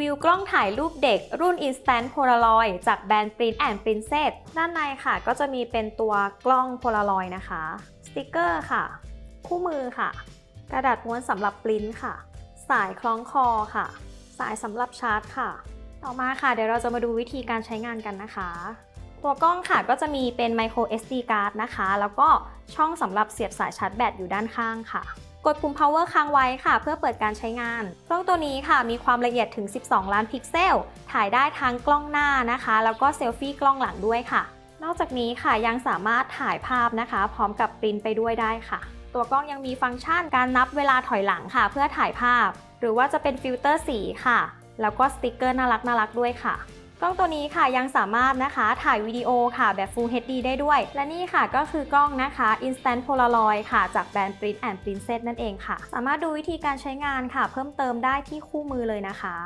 วิวกล้องถ่ายรูปเด็ก รุ่น Instant Polaroid จากแบรนด์ Print and Princess ด้านในค่ะ ก็จะมีเป็นตัวกล้อง Polaroid นะคะ สติกเกอร์ค่ะ คู่มือค่ะ กระดาษม้วนสำหรับปริ้นค่ะ สายคล้องคอค่ะ สายสำหรับชาร์จค่ะ ต่อมาค่ะ เดี๋ยวเราจะมาดูวิธีการใช้งานกันนะคะ ตัวกล้องค่ะก็จะมีเป็น micro SD card นะคะ แล้วก็ช่องสำหรับเสียบสายชาร์จแบตอยู่ด้านข้างค่ะ กดปุ่ม power ค้างไว้ค่ะ เพื่อเปิดการใช้งาน กล้องตัวนี้ค่ะมีความละเอียดถึง 12 ล้านพิกเซล ถ่ายได้ทั้งกล้องหน้านะคะ แล้วก็เซลฟี่กล้องหลังด้วยค่ะ นอกจากนี้ค่ะยังสามารถถ่ายภาพนะคะ พร้อมกับปริ้นไปด้วยได้ค่ะ ตัวกล้องยังมีฟังก์ชันการนับเวลาถอยหลังค่ะ เพื่อถ่ายภาพ หรือว่าจะเป็นฟิลเตอร์สีค่ะ แล้วก็สติกเกอร์น่ารักน่ารักด้วยค่ะ กล้องตัวนี้ค่ะยังสามารถนะคะถ่ายวิดีโอค่ะแบบ Full HD ได้ด้วย และนี่ค่ะก็คือกล้องนะคะ Instant Polaroid ค่ะ จากแบรนด์ Print and Princess นั่นเองค่ะ สามารถดูวิธีการใช้งานค่ะ เพิ่มเติมได้ที่คู่มือเลยนะคะ